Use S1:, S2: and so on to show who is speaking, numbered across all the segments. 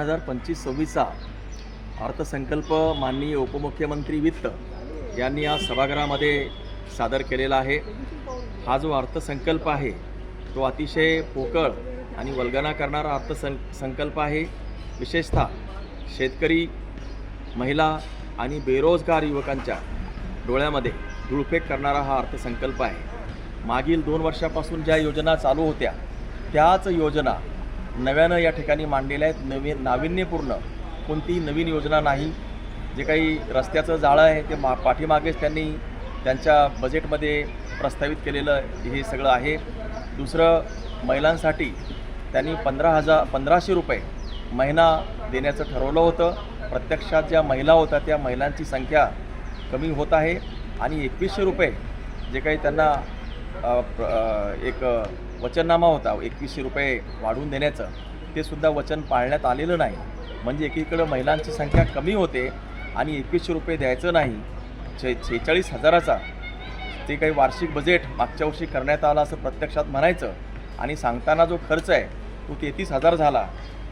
S1: हजार पंचवीस सव्वीसचा अर्थसंकल्प माननीय उपमुख्यमंत्री वित्त यांनी आज सभागृहामध्ये सादर केलेला आहे. हा जो अर्थसंकल्प आहे तो अतिशय पोकळ आणि वल्गना करणारा अर्थसं संकल्प आहे. विशेषतः शेतकरी महिला आणि बेरोजगार युवकांच्या डोळ्यामध्ये धुळफेक करणारा हा अर्थसंकल्प आहे. मागील दोन वर्षापासून ज्या योजना चालू होत्या त्याच योजना नव्यानं या ठिकाणी मांडलेल्या आहेत. नवीन नाविन्यपूर्ण कोणतीही नवीन योजना नाही. जे काही रस्त्याचं जाळं आहे ते मा पाठीमागेच त्यांनी त्यांच्या बजेटमध्ये प्रस्तावित केलेलं हे सगळं आहे. दुसरं महिलांसाठी त्यांनी पंधरा हजार पंधराशे रुपये महिना देण्याचं ठरवलं होतं. प्रत्यक्षात ज्या महिला होत्या त्या महिलांची संख्या कमी होत आहे. आणि एकवीसशे रुपये जे काही त्यांना एक वचननामा होता. एकवीसशे रुपये वाढवून देण्याचं. ते सुद्धा वचन पाळण्यात आलेलं नाही. म्हणजे एकीकडं महिलांची संख्या कमी होते आणि एकवीसशे रुपये द्यायचं नाही. छे छेचाळीस हजाराचा. ते काही वार्षिक बजेट मागच्या वर्षी करण्यात आलं असं प्रत्यक्षात म्हणायचं. आणि सांगताना जो खर्च आहे तो तेहतीस हजार झाला.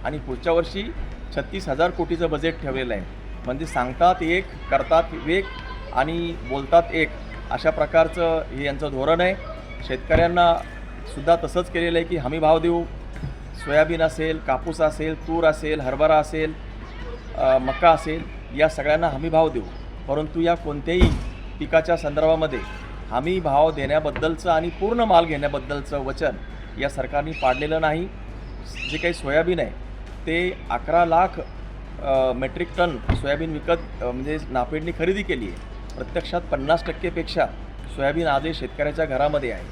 S1: आणि पुढच्या वर्षी छत्तीस हजार कोटीचं बजेट ठेवलेलं आहे. म्हणजे सांगतात एक करतात वेग आणि बोलतात एक. अशा प्रकारचं हे यांचं धोरण आहे. शेतकऱ्यांना सुद्धा तसंच केलेलं आहे की हमी भाव देऊ. सोयाबीन असेल कापूस असेल तूर असेल हरभरा असेल मका असेल या सगळ्यांना हमी भाव देऊ. परंतु या कोणत्याही पिकाच्या संदर्भामध्ये हमी भाव देण्याबद्दलचं आणि पूर्ण माल घेण्याबद्दलचं वचन या सरकारने पाडलेलं नाही. जे काही सोयाबीन आहे ते अकरा लाख मेट्रिक टन सोयाबीन विकत म्हणजे नाफेडनी खरेदी केली आहे. प्रत्यक्षात पन्नास टक्केपेक्षा सोयाबीन आजही शेतकऱ्याच्या घरामध्ये आहे.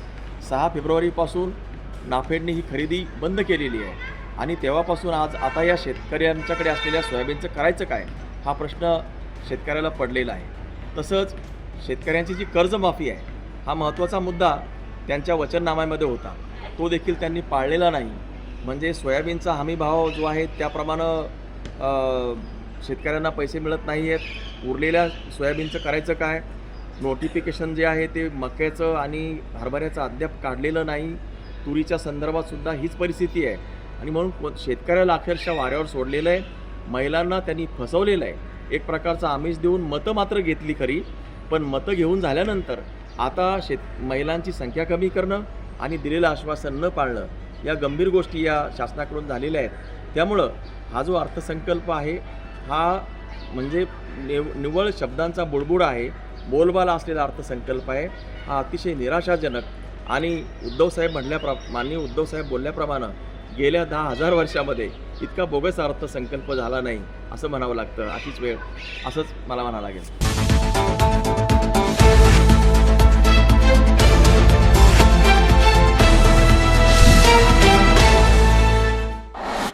S1: सहा फेब्रुवारीपासून नाफेडने ही खरेदी बंद केलेली आहे. आणि तेव्हापासून आज आता या शेतकऱ्यांच्याकडे असलेल्या सोयाबीनचं करायचं काय हा प्रश्न शेतकऱ्याला पडलेला आहे. तसंच शेतकऱ्यांची जी कर्जमाफी आहे हा महत्त्वाचा मुद्दा त्यांच्या वचननाम्यामध्ये होता. तो देखील त्यांनी पाळलेला नाही. म्हणजे सोयाबीनचा हमी भाव जो आहे त्याप्रमाणे शेतकऱ्यांना पैसे मिळत नाही आहेत उरलेल्या सोयाबीनचं करायचं काय नोटिफिकेशन जे आहे ते मक्याचं आणि हरभऱ्याचं अद्याप काढलेलं नाही. तुरीच्या संदर्भातसुद्धा हीच परिस्थिती आहे. आणि म्हणून को- शेतकऱ्याला अक्षरशः वाऱ्यावर सोडलेलं आहे. महिलांना त्यांनी फसवलेलं आहे. एक प्रकारचं आमिष देऊन मतं मात्र घेतली खरी. पण मतं घेऊन झाल्यानंतर आता शेत महिलांची संख्या कमी करणं आणि दिलेलं आश्वासन न पाळणं या गंभीर गोष्टी या शासनाकडून झालेल्या आहेत. त्यामुळं हा जो अर्थसंकल्प आहे हा म्हणजे निव निव्वळ शब्दांचा बुडबुड आहे. बोलबाला असलेला अर्थसंकल्प आहे. हा अतिशय निराशाजनक आणि उद्धवसाहेब म्हणल्याप्र माननीय उद्धवसाहेब बोलल्याप्रमाणे गेल्या दहा हजार वर्षामध्ये इतका बोगस अर्थसंकल्प झाला नाही असं म्हणावं लागतं. अशीच वेळ असंच मला म्हणावं लागेल.